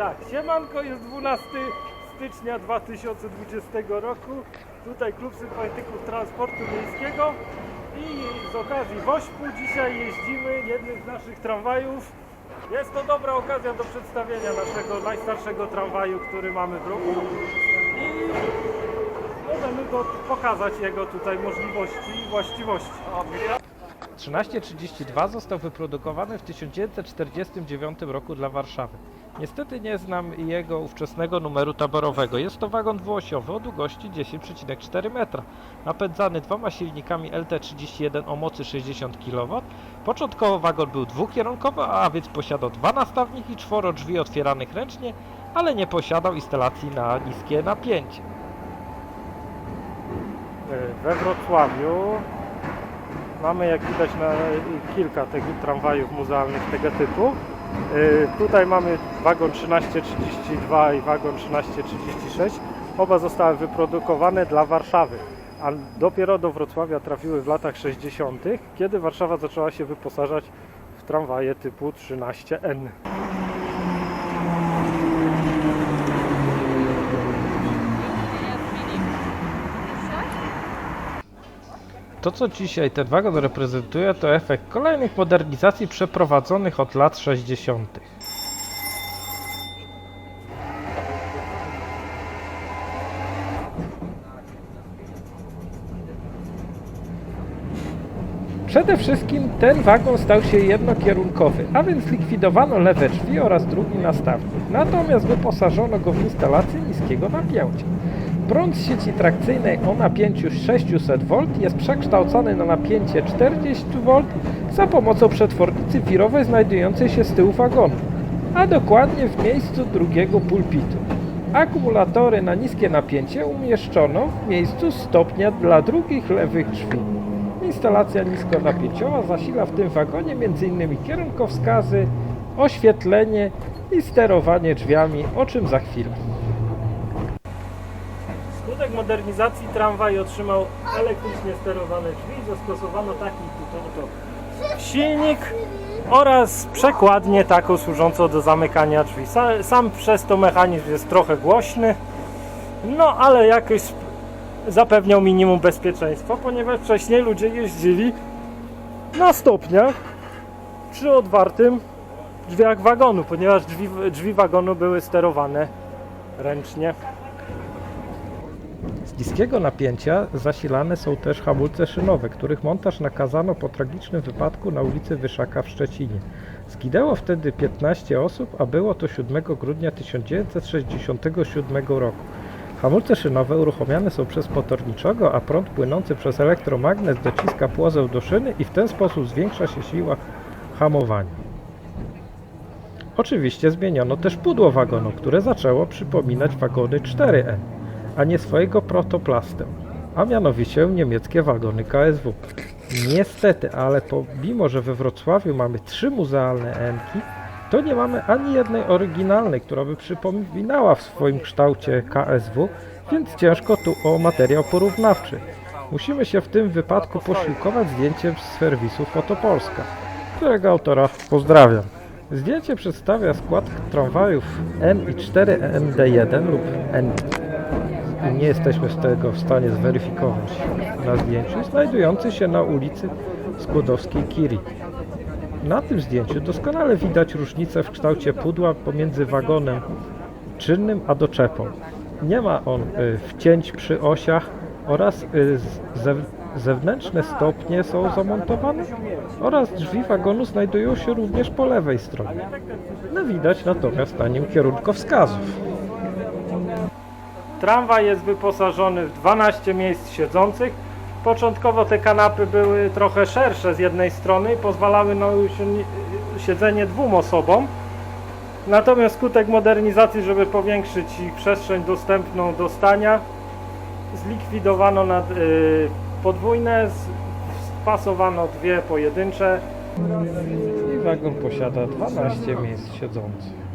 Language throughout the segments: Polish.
Tak, siemanko, jest 12 stycznia 2020 roku. Tutaj Klub Sympatyków Transportu Miejskiego i z okazji Wośpu dzisiaj jeździmy jednym z naszych tramwajów. Jest to dobra okazja do przedstawienia naszego najstarszego tramwaju, który mamy w ruchu. I możemy go pokazać jego tutaj możliwości i właściwości. 1332 został wyprodukowany w 1949 roku dla Warszawy. Niestety nie znam jego ówczesnego numeru taborowego. Jest to wagon dwuosiowy o długości 10,4 metra, napędzany dwoma silnikami LT31 o mocy 60 kW. Początkowo wagon był dwukierunkowy, a więc posiadał dwa nastawniki, czworo drzwi otwieranych ręcznie, ale nie posiadał instalacji na niskie napięcie. We Wrocławiu mamy jak widać na kilka tych tramwajów muzealnych tego typu. Y, Tutaj mamy wagon 1332 i wagon 1336. Oba zostały wyprodukowane dla Warszawy, a dopiero do Wrocławia trafiły w latach 60., kiedy Warszawa zaczęła się wyposażać w tramwaje typu 13N. To, co dzisiaj ten wagon reprezentuje, to efekt kolejnych modernizacji przeprowadzonych od lat 60. Przede wszystkim ten wagon stał się jednokierunkowy, a więc zlikwidowano lewe drzwi oraz drugi nastawnik. Natomiast wyposażono go w instalację niskiego napięcia. Prąd z sieci trakcyjnej o napięciu 600 V jest przekształcany na napięcie 40 V za pomocą przetwornicy wirowej znajdującej się z tyłu wagonu, a dokładnie w miejscu drugiego pulpitu. Akumulatory na niskie napięcie umieszczono w miejscu stopnia dla drugich lewych drzwi. Instalacja niskonapięciowa zasila w tym wagonie m.in. kierunkowskazy, oświetlenie i sterowanie drzwiami, o czym za chwilę. Skutek modernizacji tramwaj otrzymał elektrycznie sterowane drzwi, zastosowano taki tutaj to silnik oraz przekładnię taką służącą do zamykania drzwi. Sa- Sam przez to mechanizm jest trochę głośny, no ale jakoś zapewniał minimum bezpieczeństwa, ponieważ wcześniej ludzie jeździli na stopniach przy otwartym drzwiach wagonu, ponieważ drzwi, drzwi wagonu były sterowane ręcznie. Z niskiego napięcia zasilane są też hamulce szynowe, których montaż nakazano po tragicznym wypadku na ulicy Wyszaka w Szczecinie. Zginęło wtedy 15 osób, a było to 7 grudnia 1967 roku. Hamulce szynowe uruchamiane są przez motorniczego, a prąd płynący przez elektromagnes dociska płozę do szyny i w ten sposób zwiększa się siła hamowania. Oczywiście zmieniono też pudło wagonu, które zaczęło przypominać wagony 4N a nie swojego protoplastem, a mianowicie niemieckie wagony KSW. Niestety, ale pomimo, że we Wrocławiu mamy trzy muzealne Enki, to nie mamy ani jednej oryginalnej, która by przypominała w swoim kształcie KSW, więc ciężko tu o materiał porównawczy. Musimy się w tym wypadku posiłkować zdjęciem z serwisu Fotopolska, którego autora pozdrawiam. Zdjęcie przedstawia skład tramwajów N i 4ND1 lub N nie jesteśmy z tego w stanie zweryfikować na zdjęciu, znajdujący się na ulicy Skłodowskiej Kiri. Na tym zdjęciu doskonale widać różnicę w kształcie pudła pomiędzy wagonem czynnym a doczepą. Nie ma on y, wcięć przy osiach oraz y, zewnętrzne stopnie są zamontowane oraz drzwi wagonu znajdują się również po lewej stronie. No widać natomiast na nim kierunkowskazów. Tramwaj jest wyposażony w 12 miejsc siedzących. Początkowo te kanapy były trochę szersze z jednej strony i pozwalały na siedzenie dwóm osobom. Natomiast skutek modernizacji, żeby powiększyć ich przestrzeń dostępną do stania, zlikwidowano nad, y, podwójne, spasowano dwie pojedyncze. I wagon posiada 12 miejsc siedzących.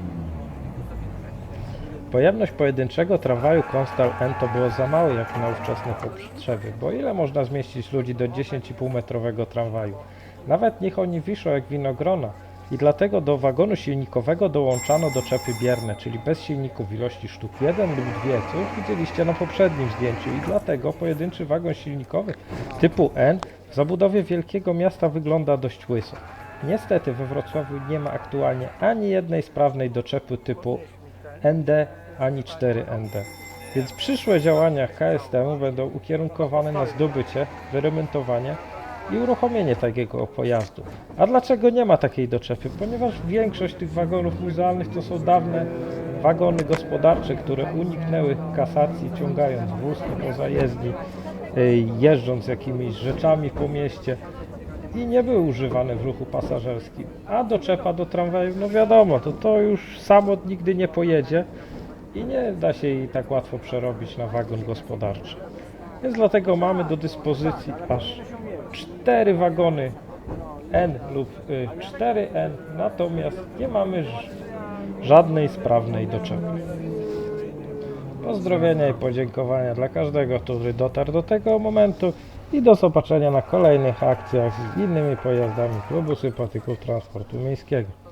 Pojemność pojedynczego tramwaju Konstal N to było za mało jak na ówczesne potrzeby, bo ile można zmieścić ludzi do 10,5 metrowego tramwaju? Nawet niech oni wiszą jak winogrona, i dlatego do wagonu silnikowego dołączano doczepy bierne, czyli bez silników ilości sztuk 1 lub 2, co już widzieliście na poprzednim zdjęciu i dlatego pojedynczy wagon silnikowy typu N w zabudowie wielkiego miasta wygląda dość łyso. Niestety we Wrocławiu nie ma aktualnie ani jednej sprawnej doczepy typu ND, ani 4ND. Więc przyszłe działania KSTM będą ukierunkowane na zdobycie, wyremontowanie i uruchomienie takiego pojazdu. A dlaczego nie ma takiej doczepy? Ponieważ większość tych wagonów muzealnych to są dawne wagony gospodarcze, które uniknęły kasacji, ciągając wóz po zajezdni, y, jeżdżąc jakimiś rzeczami po mieście i nie były używane w ruchu pasażerskim. A doczepa do tramwaju, no wiadomo, to to już samo nigdy nie pojedzie i nie da się jej tak łatwo przerobić na wagon gospodarczy. Więc dlatego mamy do dyspozycji aż cztery wagony N lub y, 4N, natomiast nie mamy żadnej sprawnej doczepy. Pozdrowienia i podziękowania dla każdego, który dotarł do tego momentu i do zobaczenia na kolejnych akcjach z innymi pojazdami Klubu Sympatyków Transportu Miejskiego.